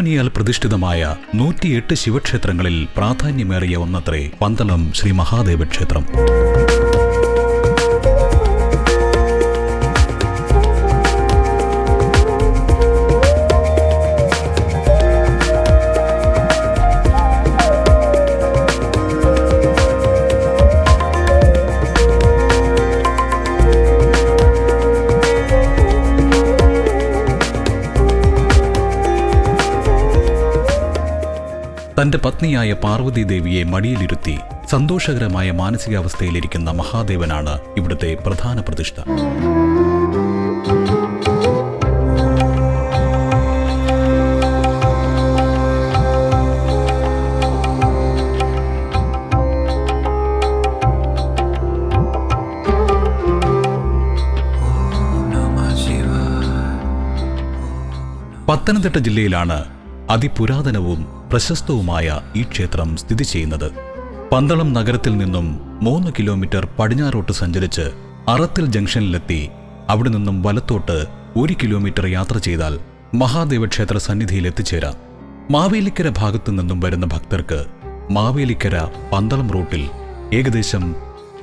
ജലമുനിയാൽ പ്രതിഷ്ഠിതമായ നൂറ്റിയെട്ട് ശിവക്ഷേത്രങ്ങളിൽ പ്രാധാന്യമേറിയ ഒന്നത്രേ പന്തളം ശ്രീ മഹാദേവ ക്ഷേത്രം. പത്നിയായ പാർവതി ദേവിയെ മടിയിലിരുത്തി സന്തോഷകരമായ മാനസികാവസ്ഥയിലിരിക്കുന്ന മഹാദേവനാണ് ഇവിടുത്തെ പ്രധാന പ്രതിഷ്ഠ. പത്തനംതിട്ട ജില്ലയിലാണ് അതിപുരാതനവും പ്രശസ്തവുമായ ഈ ക്ഷേത്രം സ്ഥിതി ചെയ്യുന്നത്. പന്തളം നഗരത്തിൽ നിന്നും മൂന്ന് കിലോമീറ്റർ പടിഞ്ഞാറോട്ട് സഞ്ചരിച്ച് അറത്തിൽ ജംഗ്ഷനിലെത്തി അവിടെ നിന്നും വലത്തോട്ട് ഒരു കിലോമീറ്റർ യാത്ര ചെയ്താൽ മഹാദേവ ക്ഷേത്ര സന്നിധിയിൽ എത്തിച്ചേരാം. മാവേലിക്കര ഭാഗത്തു നിന്നും വരുന്ന ഭക്തർക്ക് മാവേലിക്കര പന്തളം റൂട്ടിൽ ഏകദേശം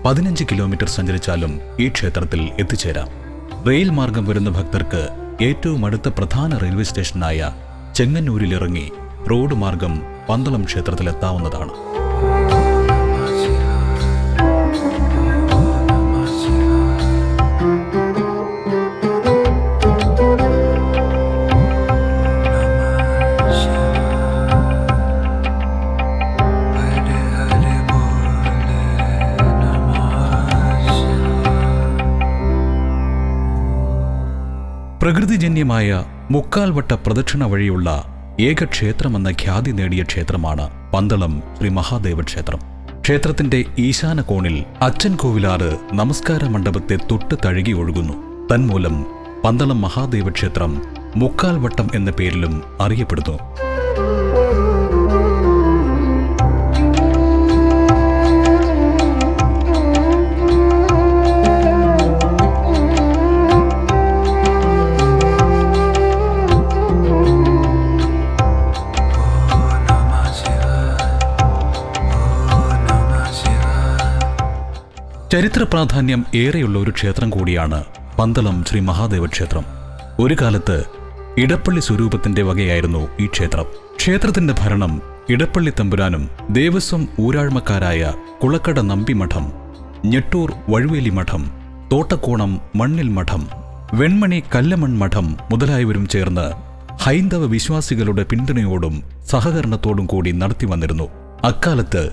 പതിനഞ്ച് കിലോമീറ്റർ സഞ്ചരിച്ചാലും ഈ ക്ഷേത്രത്തിൽ എത്തിച്ചേരാം. റെയിൽ മാർഗം വരുന്ന ഭക്തർക്ക് ഏറ്റവും അടുത്ത പ്രധാന റെയിൽവേ സ്റ്റേഷനായ ചെങ്ങന്നൂരിലിറങ്ങി റോഡ് മാർഗം പന്തളം ക്ഷേത്രത്തിലെത്താവുന്നതാണ്. പ്രകൃതിജന്യമായ മുക്കാൽവട്ട പ്രദക്ഷിണ വഴിയുള്ള ഏക ക്ഷേത്രമെന്ന ഖ്യാതി നേടിയ ക്ഷേത്രമാണ് പന്തളം ശ്രീ മഹാദേവ ക്ഷേത്രം. ക്ഷേത്രത്തിന്റെ ഈശാന കോണിൽ അച്ഛൻ കോവിലാറ് നമസ്കാര മണ്ഡപത്തെ തൊട്ട് തഴുകി ഒഴുകുന്നു. തന്മൂലം പന്തളം മഹാദേവ ക്ഷേത്രം മുക്കാൽവട്ടം എന്ന പേരിലും അറിയപ്പെടുന്നു. ചരിത്ര പ്രാധാന്യം ഏറെയുള്ള ഒരു ക്ഷേത്രം കൂടിയാണ് പന്തളം ശ്രീ മഹാദേവ ക്ഷേത്രം. ഒരു കാലത്ത് ഇടപ്പള്ളി സ്വരൂപത്തിന്റെ വകയായിരുന്നു ഈ ക്ഷേത്രം. ക്ഷേത്രത്തിന്റെ ഭരണം ഇടപ്പള്ളി തമ്പുരാനും ദേവസ്വം ഊരാഴ്മക്കാരായ കുളക്കട നമ്പി മഠം ഞെട്ടൂർ വഴുവേലി മഠം തോട്ടക്കോണം മണ്ണിൽ മഠം വെൺമണി കല്ലമൺ മഠം മുതലായവരും ചേർന്ന് ഹൈന്ദവ വിശ്വാസികളുടെ പിന്തുണയോടും സഹകരണത്തോടും കൂടി നടത്തി വന്നിരുന്നു. അക്കാലത്ത്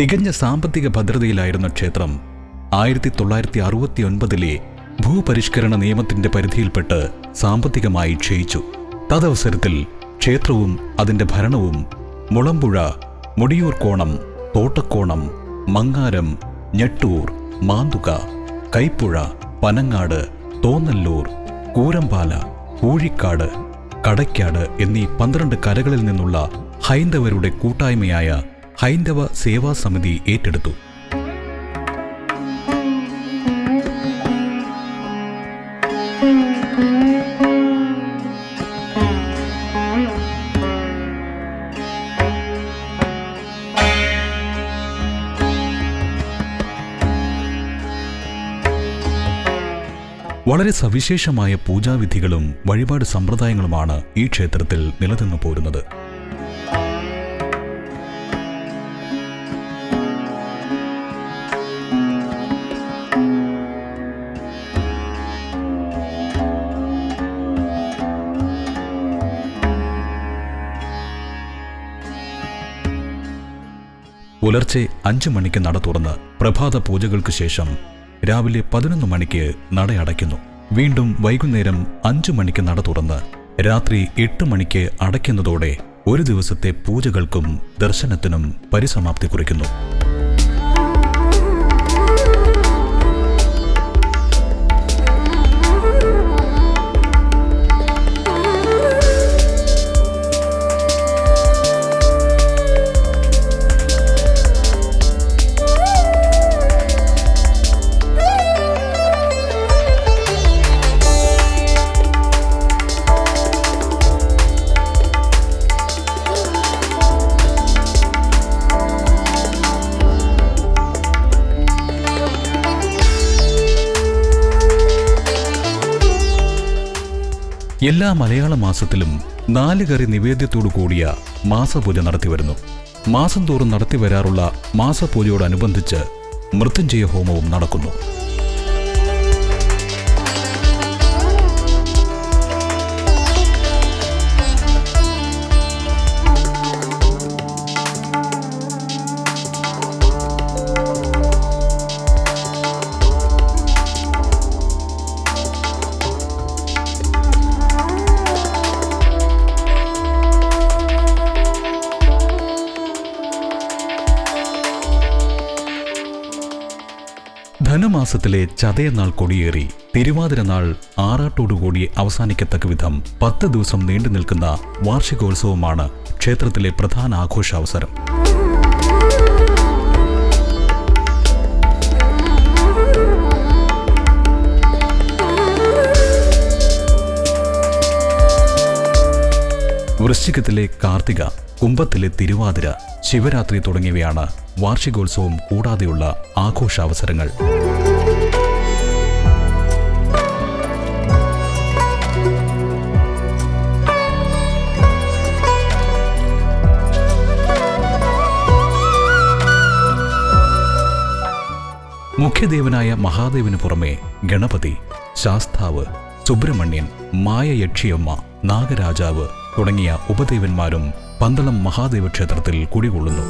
തികഞ്ഞ സാമ്പത്തിക ഭദ്രതയിലായിരുന്ന ക്ഷേത്രം ആയിരത്തി തൊള്ളായിരത്തി അറുപത്തി ഒൻപതിലെ ഭൂപരിഷ്കരണ നിയമത്തിന്റെ പരിധിയിൽപ്പെട്ട് സാമ്പത്തികമായി ക്ഷയിച്ചു. തദവസരത്തിൽ ക്ഷേത്രവും അതിന്റെ ഭരണവും മുളമ്പുഴ മുടിയൂർക്കോണം തോട്ടക്കോണം മങ്ങാരം ഞെട്ടൂർ മാന്തുക കൈപ്പുഴ പനങ്ങാട് തോന്നല്ലൂർ കൂരമ്പാല കൂഴിക്കാട് കടയ്ക്കാട് എന്നീ പന്ത്രണ്ട് കരകളിൽ നിന്നുള്ള ഹൈന്ദവരുടെ കൂട്ടായ്മയായ ഹൈന്ദവ സേവാ സമിതി ഏറ്റെടുത്തു. വളരെ സവിശേഷമായ പൂജാവിധികളും വഴിപാട് സമ്പ്രദായങ്ങളുമാണ് ഈ ക്ഷേത്രത്തിൽ നിലനിന്നു പോരുന്നത്. പുലർച്ചെ അഞ്ചു മണിക്ക് നട തുറന്ന് പ്രഭാത പൂജകൾക്ക് ശേഷം രാവിലെ പതിനൊന്ന് മണിക്ക് നട അടയ്ക്കുന്നു. വീണ്ടും വൈകുന്നേരം അഞ്ചു മണിക്ക് നട തുറന്ന് രാത്രി എട്ട് മണിക്ക് അടയ്ക്കുന്നതോടെ ഒരു ദിവസത്തെ പൂജകൾക്കും ദർശനത്തിനും പരിസമാപ്തി കുറിക്കുന്നു. എല്ലാ മലയാള മാസത്തിലും നാല് കറി നിവേദ്യത്തോടു കൂടിയ മാസപൂജ നടത്തിവരുന്നു. മാസം തോറും നടത്തിവരാറുള്ള മാസപൂജയോടനുബന്ധിച്ച് മൃത്യുഞ്ജയ ഹോമവും നടക്കുന്നു. ധനുമാസത്തിലെ ചതയനാൾ കൊടിയേറി തിരുവാതിരനാൾ ആറാട്ടോടുകൂടി അവസാനിക്കത്തക്ക വിധം പത്ത് ദിവസം നീണ്ടു നിൽക്കുന്ന വാർഷികോത്സവമാണ് ക്ഷേത്രത്തിലെ പ്രധാന ആഘോഷാവസരം. വൃശ്ചികത്തിലെ കാർത്തിക കുംഭത്തിലെ തിരുവാതിര ശിവരാത്രി തുടങ്ങിയവയാണ് വാർഷികോത്സവം കൂടാതെയുള്ള ആഘോഷാവസരങ്ങൾ. മുഖ്യദേവനായ മഹാദേവന് പുറമെ ഗണപതി ശാസ്താവ് സുബ്രഹ്മണ്യൻ മായയക്ഷിയമ്മ നാഗരാജാവ് തുടങ്ങിയ ഉപദേവന്മാരും പന്തളം മഹാദേവ ക്ഷേത്രത്തിൽ കുടികൊള്ളുന്നു.